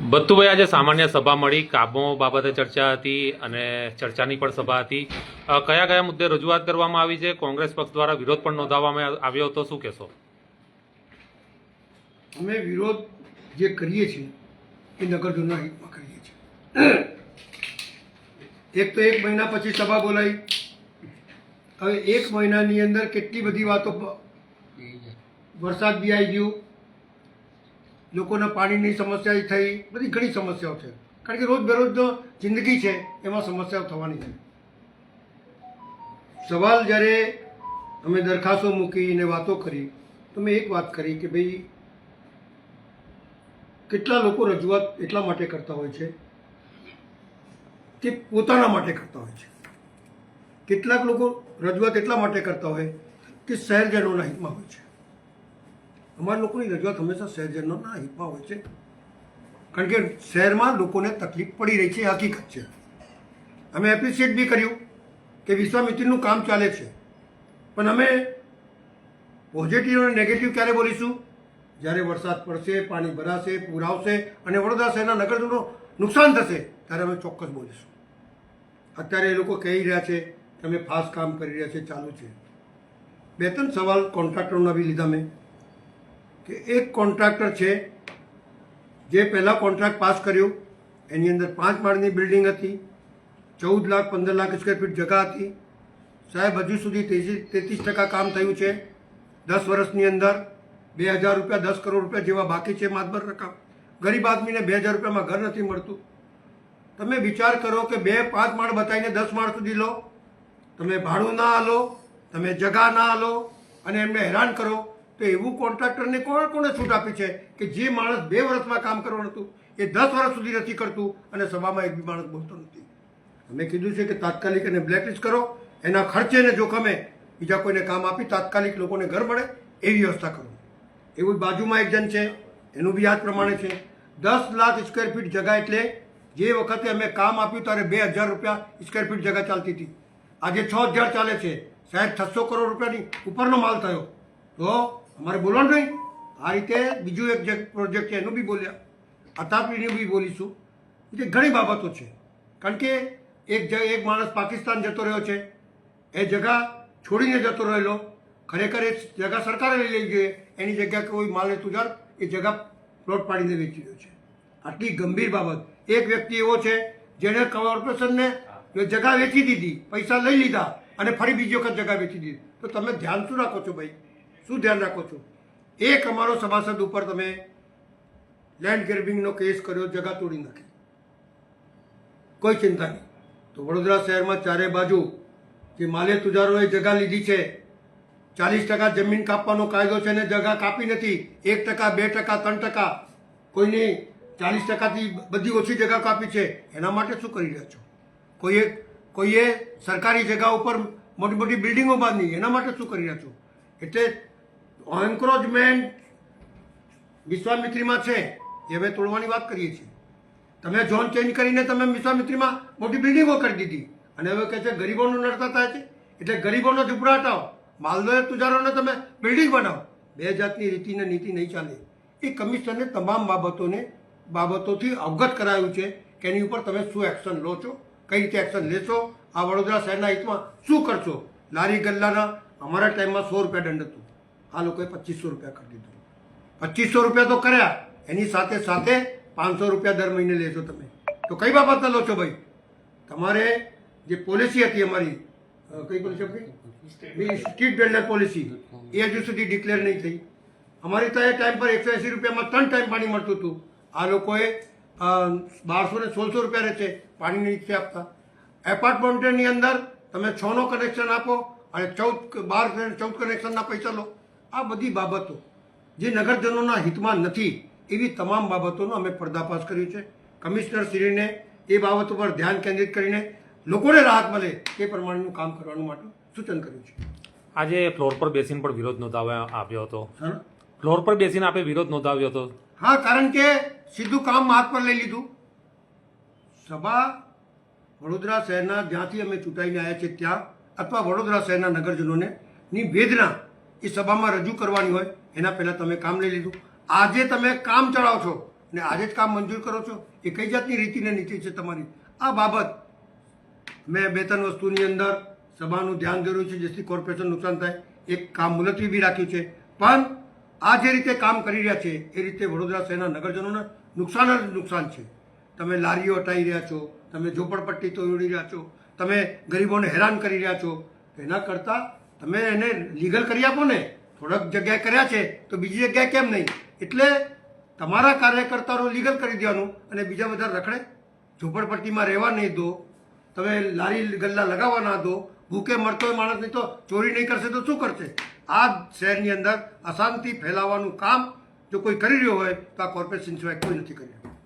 બત્તુભાઈ આજે સામાન્ય સભા મળી. કાબો બાબતે ચર્ચા હતી અને ચર્ચાની પણ સભા હતી. કયા કયા મુદ્દે રજૂઆત કરવામાં આવી છે? કોંગ્રેસ પક્ષ દ્વારા વિરોધ પણ નોંધાવવામાં આવ્યો હતો. શું કહેશો? અમે વિરોધ જે કરીએ છીએ, એ નગરજનોના હિતમાં કરીએ છીએ. એક તો એક મહિના પછી સભા બોલાવી હવે એક મહિનાની અંદર કેટલી બધી વાતો વરસાદ બી આવી ગયું. લોકોના પાણીની સમસ્યા થઈ, બધી ઘણી સમસ્યાઓ છે. કારણ કે રોજ બેરોજનો જિંદગી છે, એમાં સમસ્યાઓ થવાની છે. સવાલ જ્યારે અમે દરખાસ્તો મૂકીને વાતો કરી, તો મેં એક વાત કરી કે ભાઈ, કેટલા લોકો રજૂઆત એટલા માટે કરતા હોય છે કે પોતાના માટે કરતા હોય છે? કેટલાક લોકો રજૂઆત એટલા માટે કરતા હોય કે શહેરજનોના હિતમાં હોય છે? અમારા લોકોની રજૂઆત હંમેશા શહેરજનોના હિતમાં હોય છે. કારણ કે શહેરમાં લોકોને તકલીફ પડી રહી છે, એ હકીકત છે. અમે એપ્રિશિએટ બી કર્યું કે વિશ્વામિત્રીનું કામ ચાલે છે. પણ અમે પોઝિટિવ અને નેગેટિવ ક્યારે બોલીશું? જ્યારે વરસાદ પડશે, પાણી ભરાશે, પૂર આવશે અને વડોદરા શહેરના નગરજનો નુકસાન થશે, ત્યારે અમે ચોક્કસ બોલીશું. અત્યારે એ લોકો કહી રહ્યા છે કે અમે ફાસ્ટ કામ કરી રહ્યા છે, ચાલુ છે. બે ત્રણ સવાલ કોન્ટ્રાક્ટરોના બી લીધા મેં. કે એક કોન્ટ્રાક્ટર છે, જે પહેલાં કોન્ટ્રાક્ટ પાસ કર્યો, એની અંદર પાંચ માળની બિલ્ડિંગ હતી, ચૌદ લાખ, પંદર લાખ સ્ક્વેર ફીટ જગા હતી. સાહેબ, હજુ સુધી તેત્રીસ તેત્રીસ ટકા કામ થયું છે. દસ વર્ષની અંદર બે હજાર રૂપિયા, દસ કરોડ રૂપિયા જેવા બાકી છે માતબર રકમ. ગરીબ આદમીને બે હજાર રૂપિયામાં ઘર નથી મળતું. તમે વિચાર કરો કે બે, પાંચ માળ બતાવીને દસ માળ સુધી લો. તમે ભાડું ના આલો, તમે જગા ના આલો, અને એમને હેરાન કરો. તો એવું કોન્ટ્રાક્ટરને કોણ કોણે છૂટ આપી છે કે જે માણસ બે વર્ષમાં કામ કરવાનું હતું? એ દસ વર્ષ સુધી નથી કરતું અને સભામાં એક બી માણસ બોલતો નથી. અમે કીધું છે કે તાત્કાલિક એને બ્લેકલિસ્ટ કરો, એના ખર્ચે ને જોખમે બીજા કોઈને કામ આપી તાત્કાલિક લોકોને ઘર મળે એવી વ્યવસ્થા કરો. એવું બાજુમાં એક જણ છે, એનું બી યાદ પ્રમાણે છે. દસ લાખ સ્ક્વેર ફીટ જગા એટલે જે વખતે અમે કામ આપ્યું ત્યારે બે હજાર રૂપિયા સ્ક્વેર ફીટ જગા ચાલતી હતી. આજે છ હજાર ચાલે છે. સાહેબ, છસો કરોડ રૂપિયાની ઉપરનો માલ થયો. તો અમારે બોલવાનું નહીં. આ રીતે બીજું એક પ્રોજેક્ટ છે, એનું બી બોલ્યા. અતાપીનું બી બોલીશું. એટલે ઘણી બાબતો છે. કારણ કે એક એક માણસ પાકિસ્તાન જતો રહ્યો છે. એ જગા છોડીને જતો રહેલો. ખરેખર એ જગા સરકારે લઈ લેવી જોઈએ. એની જગ્યા કોઈ માલે તુજાર એ જગા પ્લોટ પાડીને વેચી રહ્યો છે. આટલી ગંભીર બાબત. એક વ્યક્તિ એવો છે, જેણે કોર્પોરેશનને જગા વેચી દીધી, પૈસા લઈ લીધા અને ફરી બીજી વખત જગા વેચી દીધી. તો તમે ધ્યાન શું રાખો છો ભાઈ. શું ધ્યાન રાખો છો? એક અમારો સભાસદ ઉપર તમે લેન્ડ ગ્રેબિંગનો કેસ કર્યો, જગા તોડી નાખી. કોઈ ચિંતા નહીં. તો વડોદરા શહેરમાં ચારે બાજુ જે માલે તુજારોએ જગા લીધી છે, ચાલીસ ટકા જમીન કાપવાનો કાયદો છે ને જગા કાપી નથી, એક ટકા, બે ટકા, ત્રણ ટકા, કોઈની ચાલીસ ટકાથી બધી ઓછી જગા કાપી છે, એના માટે શું કરી રહ્યા છો? કોઈએ કોઈએ સરકારી જગા ઉપર મોટી મોટી બિલ્ડિંગો બાંધી, એના માટે શું કરી રહ્યા છો? એટલે એન્ક્રોચમેન્ટ વિશ્વામિત્રીમાં છે, એ હવે તોડવાની વાત કરીએ છીએ. તમે ઝોન ચેન્જ કરીને તમે વિશ્વામિત્રીમાં મોટી બિલ્ડિંગો કરી દીધી. અને હવે કહે છે, ગરીબોનું નડતા થાય છે. એટલે ગરીબોનો ઝૂંપડા હટાવો. માલદોએ તુજારોને તમે બિલ્ડિંગ બનાવો. બે જાતની રીતિ ને નીતિ નહીં ચાલે. એ કમિશનને તમામ બાબતોને, બાબતોથી અવગત કરાયું છે કે એની ઉપર તમે શું એક્શન લો છો, કઈ રીતે એક્શન લેશો, આ વડોદરા શહેરના હિતમાં શું કરશો? લારી ગલ્લાના અમારા ટાઈમમાં સો રૂપિયા દંડ હતું. આ લોકોએ પચીસો રૂપિયા કરી દીધું. પચીસો રૂપિયા તો કર્યા. એની સાથે સાથે પાંચસો રૂપિયા દર મહિને લેશો તમે. તો કઈ બાબતના લો છો ભાઈ? તમારે જે પોલિસી હતી અમારી કઈ પોલિસી આપણી સ્ટ્રીટ બિલ્ડર પોલિસી એ હજુ સુધી ડિક્લેર નહીં થઈ. અમારી તો એ ટાઈમ પર એકસો એંસી રૂપિયામાં ત્રણ ટાઈમ પાણી મળતું હતું. આ લોકોએ બારસો ને સોળસો રૂપિયા રહે છે પાણીની નીચે આપતા. એપાર્ટમેન્ટની અંદર તમે છનો કનેક્શન આપો અને ચૌદ બાર ચૌદ કનેક્શનના પૈસા લો. આ બધી બાબતો જે નગરજનોના હિતમાં નથી એવી તમામ બાબતોનો અમે પર્દાફાશ કર્યું છે. કમિશનર શ્રીને એ બાબત ઉપર ધ્યાન કેન્દ્રિત કરીને લોકોને રાહત મળે તે પ્રમાણેનું કામ કરવાનું માટે સૂચન કર્યું છે. આજે ફ્લોર પર બેસીને પણ વિરોધ નોંધાવ્યા આવ્યો હતો. હા? ફ્લોર પર બેસીને આપે વિરોધ નોંધાવ્યો હતો. હા કારણ કે સીધું કામ હાથ પર લઈ લીધું. સભા વડોદરા શહેરના જ્યાંથી અમે ચૂંટાઈને આવ્યા છીએ ત્યાં અથવા વડોદરા શહેરના નગરજનોને ની વેદના એ સભામાં રજૂ કરવાની હોય, એના પહેલાં તમે કામ લઈ લીધું આજે તમે કામ ચલાવો છો અને આજે જ કામ મંજૂર કરો છો, એ કઈ જાતની રીતિને નીતિ છે તમારી? આ બાબત મેં બે ત્રણ વસ્તુની અંદર સભાનું ધ્યાન દોર્યું છે, જેથી કોર્પોરેશન નુકસાન થાય. એક કામ મુલતવી બી રાખ્યું છે. પણ આ જે રીતે કામ કરી રહ્યા છે, એ રીતે વડોદરા શહેરના નગરજનોને નુકસાન જ નુકસાન છે. તમે લારીઓ હટાવી રહ્યા છો, તમે ઝોપડપટ્ટી તોડી રહ્યા છો, તમે ગરીબોને હેરાન કરી રહ્યા છો એના કરતાં તમે એને લીગલ કરી આપો ને, થોડાક જગ્યાએ કર્યા છે, તો બીજી જગ્યાએ કેમ નહીં? એટલે તમારા કાર્યકર્તાઓ લીગલ કરી દેવાનું અને બીજા બધા રખડે. ઝોપડપટ્ટીમાં રહેવા નહીં દો. તમે લારી ગલ્લા લગાવવા ના દો. ભૂખે મરતો હોય માણસ નહીં તો ચોરી નહીં કરશે તો શું કરશે? આ શહેરની અંદર અશાંતિ ફેલાવવાનું કામ જો કોઈ કરી રહ્યો હોય, તો આ કોર્પોરેશન સિવાય કોઈ નથી કરી રહ્યું.